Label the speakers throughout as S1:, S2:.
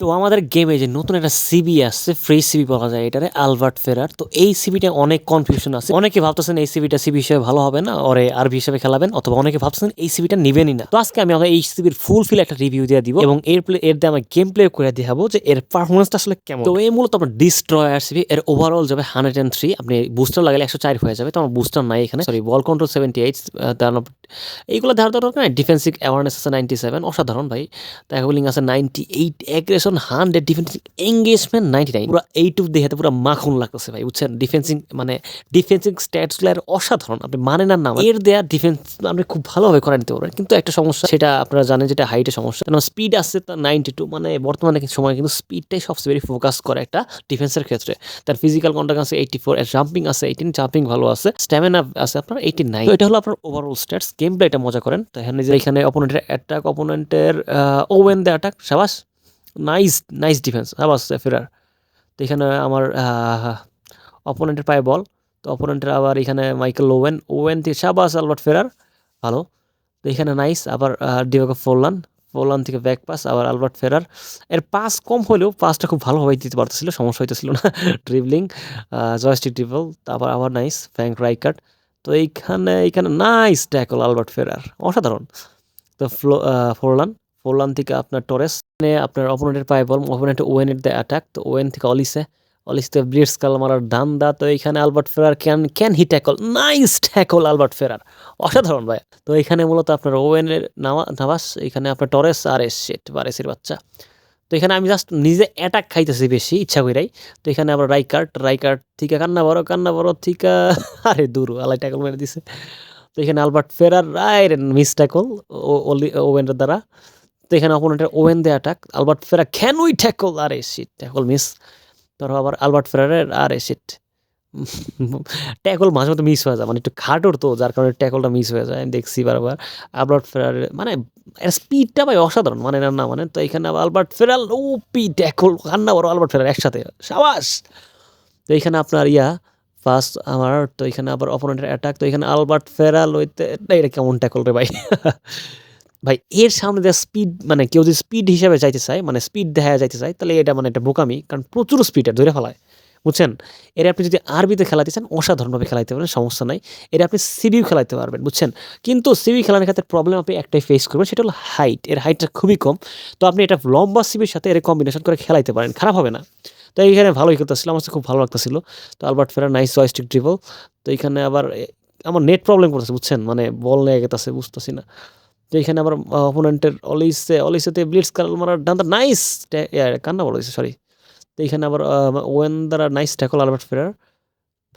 S1: তো আমাদের গেমে যে নতুন একটা সিবি আসছে ফ্রি সিবি পাওয়া যায় এটারে আলবার্ট ফেরার তো এই সিবিটা অনেক কনফিউশন আছে। অনেকে ভাবতেছেন এই সিবিটা সিবি হিসেবে ভালো হবে না ওরে আরবি হিসেবে খেলাবেন, অথবা অনেকে ভাবতেছেন এই সিবিটা নিবেনই না। তো আজকে আমি আমাদের এই সিবির ফুল ফিল একটা রিভিউ দিয়ে দিব, এবং এর প্লে এর দিয়ে আমার গেম প্লে করে দেখাবো যে এর পারফরমেন্সটা আসলে কেমন। তো এই মূলত আপনার ডিস্ট্রয়ার সিবি এর ওভারঅল যাবে হান্ড্রেড অ্যান্ড থ্রি আপনি বুস্টার লাগালে একশো চার হয়ে যাবে, তো আমার বুস্টার নাই এখানে। Sorry ball control seventy eight এইগুলো ধার দরকার ডিফেন্সিভ অ্যাওয়ারনেস আছে নাইনটি সেভেন অসাধারণ ভাই। ট্যাকলিং আছে ninety eight aggression hundred defencing engagement ninety nine পুরো এইটুক দেখে পুরো মাখন লাগতেছে ভাই, বুঝছেন? ডিফেন্সিং মানে ডিফেন্সিং স্ট্যাটসগুলো এর অসাধারণ, আপনি মানেন আর না এর দেয়া ডিফেন্স আপনি খুব ভালোভাবে করে নিতে পারবেন। কিন্তু একটা সমস্যা, সেটা আপনারা জানেন যেটা হাইটের সমস্যা। কারণ স্পিড আছে তার নাইনটি টু মানে বর্তমানে সময় কিন্তু স্পিডটাই সবচেয়ে বেশি ফোকাস করে একটা ডিফেন্সের ক্ষেত্রে। তার ফিজিক্যাল কন্ট্যাক্ট আছে এইটি ফোর জাম্পিং আছে এইটিন জাম্পিং ভালো আছে স্ট্যামিনা আছে আপনার এইটি নাইন এটা হলো আপনার ওভারঅল স্ট্যাটস গেম প্লে এটা মজা করেন। তো এখানে যে এখানে অপোনেন্টের অ্যাটাক অপোনেন্টের ওভেন দ্য অ্যাটাক সাবাস। নাইস নাইস ডিফেন্স সাবাস ফেরার তো এখানে আমার অপোনেন্টের পায়ে বল তো অপোনেন্টের আবার এখানে মাইকেল ওয়েন ওয়েন থেকে সাবাস আলবার্ট ফেরার ভালো। তো এখানে নাইস আবার ডিভাগো ফোরলান ফোরলান থেকে ব্যাক পাস আবার আলবার্ট ফেরার এর পাস কম হলেও পাসটা খুব ভালোভাবে দিতে পারতেছিল, সমস্যা হইতেছিল না। ড্রিবলিং জয়স্টিক ড্রিবল তারপর আবার নাইস ফ্র্যাঙ্ক রাইকার্ট তো এইখানে এইখানে নাইস ট্যাকল আলবার্ট ফেরার অসাধারণ। তো ফ্লো ফোরলান ফোরলান থেকে আপনার টরেস মানে আপনার অপোনেন্টের পায়ে বল ওয়েন ওয়েনের দ্য অ্যাটাক তো ওয়েন থেকে অলিসে অলিসতে ব্লিটস কাল মারার ডান দা, তো এখানে Albert Ferrer can can he tackle nice tackle Albert Ferrer অসাধারণ ভাই। তো এখানে মূলত আপনার ওয়েনের নামাস এখানে আপনার টরেস আর এস শেট বারেসের বাচ্চা। তো এখানে আমি জাস্ট নিজে অ্যাটাক খাইতেছি বেশি, ইচ্ছা করেই তো এখানে আবার রাইকার্ট রাইকার্ট থেকে কান্না বড় কান্না বড় থেকে, আরে দূর আলাই ট্যাকল মেরে দিছে। তো এখানে আলবার্ট ফেরার রায় মিস ট্যাকল ওয়েনের দ্বারা। তো এখানে অপোনেন্টের Owen the attack Albert Ferrer can we tackle আরে সিট ট্যাকল মিস তারপর আবার আলবার্ট ফেরারের আরে সিট ট্যাকল মাঝে মধ্যে মিস হয়ে যায় মানে একটু খাটোর তো, যার কারণে ট্যাকলটা মিস হয়ে যায় দেখছি বারবার। আলবার্ট ফেরার মানে স্পিডটা ভাই অসাধারণ মানে না মানে তো এখানে আবার Albert Ferrer O P tackle কান্না বড় আলবার্ট ফেরার একসাথে, সাবাস! তো এখানে আপনার ইয়া ফার্স্ট আমার, তো এখানে আবার অপোনেন্টের অ্যাটাক তো এখানে আলবার্ট ফেরাল হইতে এটা কেমন ট্যাকল রে ভাই? ভাই, এর সামনে দেওয়া স্পিড মানে কেউ যদি স্পিড হিসাবে যাইতে চায় মানে স্পিড দেখা যাইতে চায়, তাহলে এটা মানে একটা বোকামি, কারণ প্রচুর স্পিড ধরে ফেলায়, বুঝছেন? এর আপনি যদি আরবিতে খেলাতে চান, অসাধারণভাবে খেলাইতে পারেন সমস্যা নাই। এর আপনি সিবিও খেলাইতে পারবেন, বুঝছেন? কিন্তু সিবি খেলানোর ক্ষেত্রে প্রবলেম আপনি একটাই ফেস করবেন, সেটা হলো হাইট এর হাইটটা খুবই কম। তো আপনি এটা লম্বা সিবির সাথে এর কম্বিনেশন করে খেলাইতে পারেন, খারাপ হবে না। তো এইখানে ভালোই খেলতেছিল আমার খুব ভালো লাগতেছিল। তো আলবার্ট ফেরা নাইস জয়স্টিক ড্রিবল তো এখানে আবার আমার নেট প্রবলেম করতেছে, বুঝছেন? মানে বল নিয়ে গেতেছে, বুঝতেছি না। তো এখানে আবার অপোনেন্টের অলিসে, অলিসেতে ব্লিটস কাল মারার ডান্ডা নাইস কান্না বলা সরি তো এখানে আবার ওয়েন দ্বারা নাইস ট্যাকল আলবার্ট ফেরার।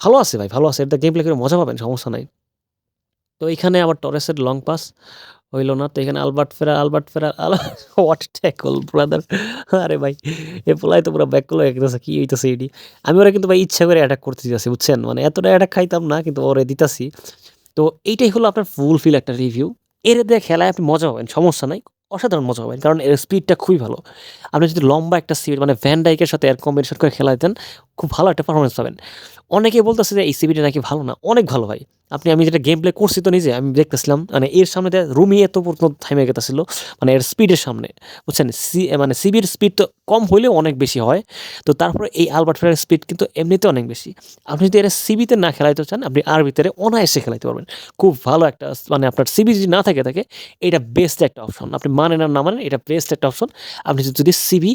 S1: ভালো আছে ভাই, ভালো আছে এটা গেম প্লে করে মজা পাবেন, সমস্যা নাই। তো এখানে আবার টরেসের লং পাস হইল না, তো এখানে আলবার্ট ফেরা আলবার্ট ফেরা হোয়াট ট্যাকল ব্রাদার আরে ভাই, এ পোলাই তো পুরো ব্যাক করল একদম কি হইতেছে এটি আমি ওরা কিন্তু ভাই ইচ্ছা করে অ্যাটাক করতে দিতেছি বুঝছেন? মানে এতটা অ্যাটাক খাইতাম না, কিন্তু ওরে দিতাছি। তো এইটাই হলো আপনার ফুল ফিল একটা রিভিউ এর দিয়ে খেলায় আপনি মজা পাবেন, সমস্যা নাই, অসাধারণ মজা পাবেন, কারণ এর স্পিডটা খুবই ভালো। আপনি যদি লম্বা একটা সিবিট মানে ভ্যান ডাইকের সাথে এর কম্বিনেশন করে খেলা দিতেন খুব ভালো একটা পারফরমেন্স পাবেন। অনেকে বলতেছে যে এই সিবিটা নাকি ভালো না, অনেক ভালো ভাই। আপনি, আমি যেটা গেম প্লে করছি তো নিজে, আমি দেখতেছিলাম মানে এর সামনে রুমি এত পর্যন্ত থামে গেতেছিল মানে এর স্পিডের সামনে, বুঝছেন? সি মানে সিবির স্পিড তো কম হলেও অনেক বেশি হয়। তো তারপরে এই আলবার্ট ফেরার স্পিড কিন্তু এমনিতে অনেক বেশি। আপনি যদি এটা সিবিতে না খেলাইতে চান, আপনি আর ভিতরে অনায়াসে খেলাইতে পারবেন। খুব ভালো একটা মানে আপনার সিবি যদি না থাকে থাকে, এটা বেস্ট একটা অপশন আপনি মানেন আর না মানেন এটা বেস্ট একটা অপশন আপনি যদি সিবি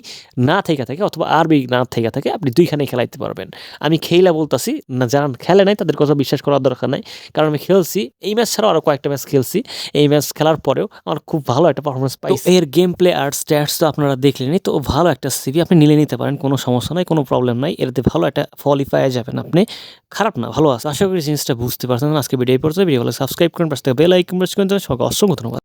S1: না থেকে, থাকে, অথবা আরবি না থেকে, থাকে, আপনি দুইখানেই খেলাইতে পারবেন। আমি খেলা বলতাছি, না, যারা খেলে নাই, তাদের কথা বিশ্বাস করার দরকার নাই। কারণ আমি খেলছি এই ম্যাচ ছাড়াও আরও কয়েকটা ম্যাচ খেলছি। এই ম্যাচ খেলার পরেও আমার খুব ভালো একটা পারফরমেন্স পাই এর গেম প্লে আর স্ট্যাটস তো আপনারা দেখলেনই তো ভালো একটা সিবি আপনি নিলে নিতে পারেন কোনো সমস্যা নাই কোনো প্রবলেম নাই। এর ভালো একটা ফলই পাওয়া যাবেন আপনি। খারাপ না ভালো আছে। আশা করি জিনিসটা বুঝতে পারছেন। আজকে ভিডিও পড়ছে ভিডিও ভালো সাবস্ক্রাইব করেন পাশে বেল আইকন প্রেস করেন সবাইকে অসংখ্য ধন্যবাদ।